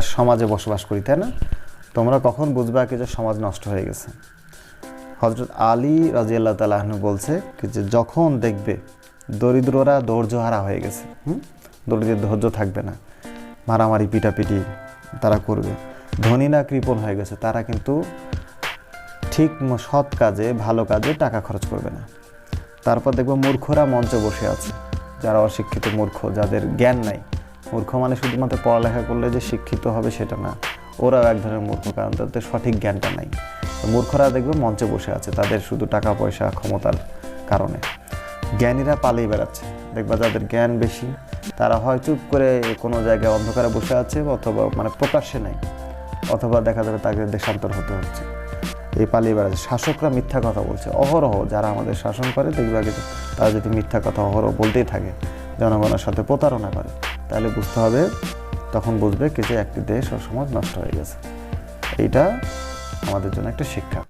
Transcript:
সমাজে বসবাস করি, তাই না? তোমরা কখন বুঝবা কি যে সমাজ নষ্ট হয়ে গেছে? হজরত আলী রাজিয়াল্লাহ তালাহনু বলছে কি যে যখন দেখবে দরিদ্ররা ধৈর্যহারা হয়ে গেছে, হুম? দরিদ্রের ধৈর্য থাকবে না। মারামারি, পিটাপিটি তারা করবে। ধনীরা কৃপণ হয়ে গেছে, তারা কিন্তু ঠিক সৎ কাজে, ভালো কাজে টাকা খরচ করবে না। তারপর দেখব মূর্খরা মঞ্চে বসে আছে, যারা অশিক্ষিত মূর্খ, যাদের জ্ঞান নাই। মূর্খ মানে শুধুমাত্র পড়ালেখা করলে যে শিক্ষিত হবে সেটা না। ওরাও এক ধরনের মূর্খ, কারণ তাদের সঠিক জ্ঞানটা নাই। মূর্খরা দেখবে মঞ্চে বসে আছে, তাদের শুধু টাকা, পয়সা, ক্ষমতার কারণে। জ্ঞানীরা পালিয়ে বেড়াচ্ছে। দেখবা যাদের জ্ঞান বেশি, তারা হয় চুপ করে কোনো জায়গায় অন্ধকারে বসে আছে অথবা মানে প্রকাশ্যে নাই, অথবা দেখা যাবে তাদের দেশান্তর হতে হচ্ছে। এই পালিয়ে বেড়াচ্ছে। শাসকরা মিথ্যা কথা বলছে। অহরহ যারা আমাদের শাসন করে, দেখবে তারা যদি মিথ্যা কথা অহরহ বলতেই থাকে, জনগণের সাথে প্রতারণা করে। তাহলে বুঝতে হবে, তখন বুঝবে কি যে একটি দেশ সমাজ নষ্ট হয়ে গেছে। এইটা আমাদের জন্য একটা শিক্ষা।